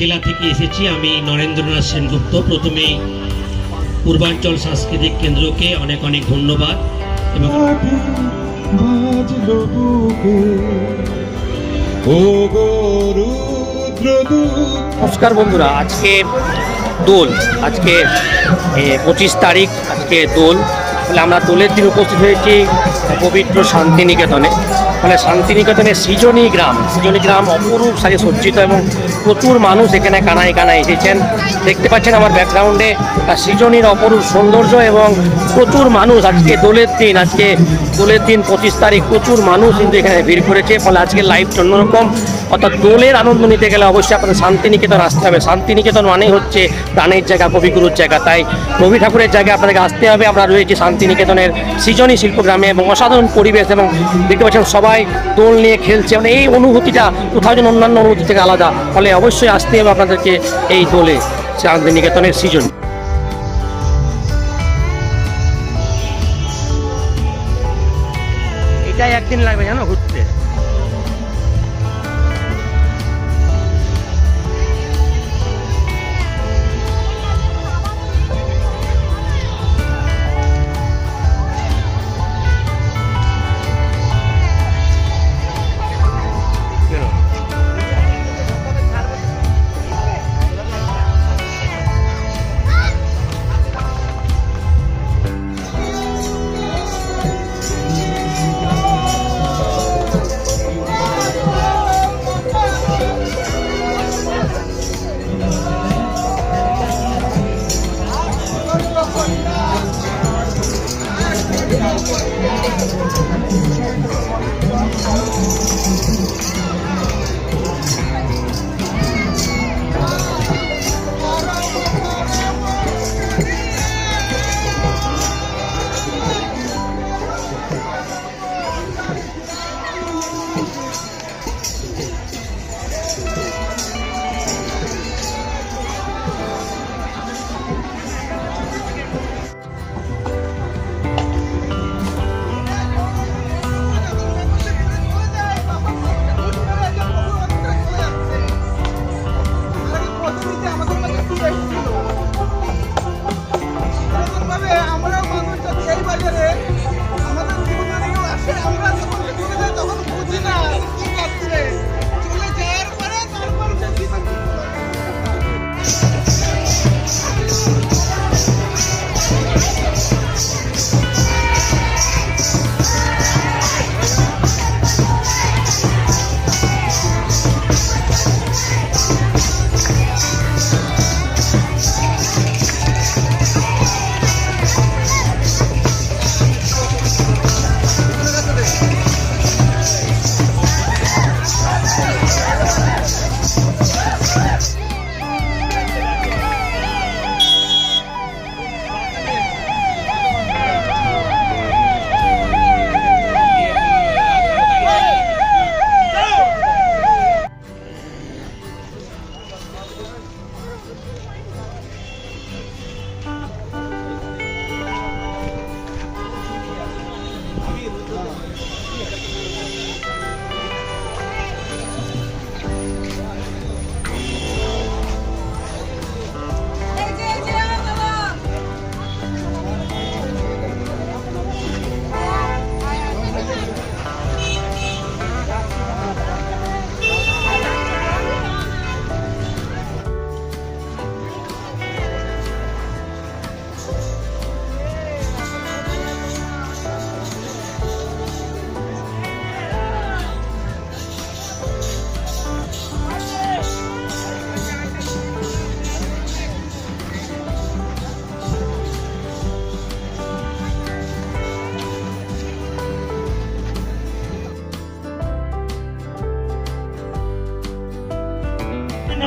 জেলা থেকে এসেছি, আমি নরেন্দ্রনাথ সেনগুপ্ত। প্রথমেই পূর্বাঞ্চল সাংস্কৃতিক কেন্দ্রকে অনেক অনেক ধন্যবাদ এবং নমস্কার বন্ধুরা, আজকে দোল। আজকে পঁচিশ তারিখ আজকে দোল। তাহলে আমরা দোলের দিন উপস্থিত হয়েছি পবিত্র শান্তিনিকেতনে। ফলে শান্তিনিকেতনের সৃজনী গ্রাম সৃজনী গ্রাম অপরূপ সাজে সজ্জিত এবং প্রচুর মানুষ এখানে কানায় কানায় এসেছেন। দেখতে পাচ্ছেন আমার ব্যাকগ্রাউন্ডে সৃজনীর অপরূপ সৌন্দর্য এবং প্রচুর মানুষ আজকে দোলের দিন, আজকে দোলের দিন পঁচিশ তারিখ প্রচুর মানুষ কিন্তু এখানে ভিড় করেছে, ফলে আজকে লাইভ অন্যরকম অর্থাৎ দোলের আনন্দ নিতে গেলে অবশ্যই আপনাদের শান্তিনিকেতন আসতে হবে। শান্তিনিকেতন মানেই হচ্ছে প্রাণের জায়গা, কবিগুরুর জায়গা। তাই রবি ঠাকুরের জায়গায় আপনাদেরকে আসতে হবে। আমরা রয়েছি শান্তিনিকেতনের সৃজনী শিল্পগ্রামে এবং অসাধারণ পরিবেশ এবং দেখতে পাচ্ছেন সবাই দোল নিয়ে খেলছে। মানে এই অনুভূতিটা কোথাও যেন অন্যান্য অনুভূতি থেকে আলাদা। ফলে অবশ্যই আসতে হবে আপনাদেরকে এই দোলে শান্তিনিকেতনের সৃজন। এটাই একদিন লাগবে জানো ঘুরতে। Thank you.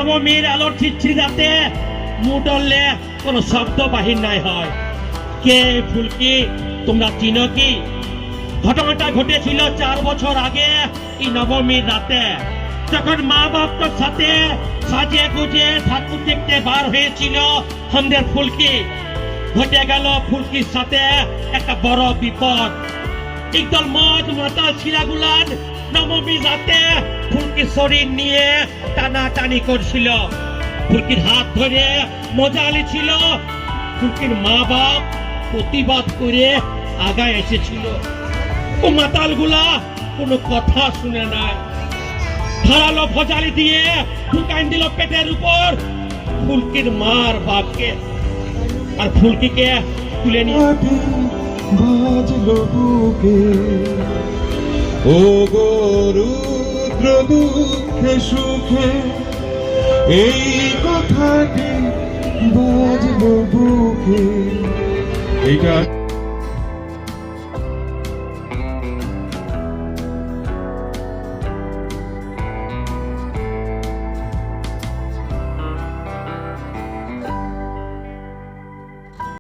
নবমীর আলোর ছিটছিটাতে মুডলে কোনো শব্দ বাহির নাই হয়। কে ফুলকি, তোমরা চিনো কি? ঘটনাটা ঘটেছিল চার বছর আগে এই নবমীর রাতে। যখন মা বাপটার সাথে সাজে গুজে ঠাকুর দেখতে বার হয়েছিল আমাদের ফুলকি। ঘটে গেল ফুলকির সাথে একটা বড় বিপদ। একদল মদ মাতাল ছিলাগুলান নবমী রাতে ফুলকির শরীর নিয়ে টানাটানি করছিল। ফুলকির হাত ধরে মজালি ছিল ফুলকির মা বাপ প্রতিবাদ করে আগায় এসেছিল। ও মাতালগুলা কোনো কথা শুনে নাই। ধারালো ভজালি দিয়ে ঢুকাইন দিল পেটের উপর ফুলকির মার বাপকে। আর ফুলকিকে তুলে নিয়ে বাজলো বুকে। ও গো রুদ্র দুঃখে সুখে এই কথাটি বাজলো বুকে। এটা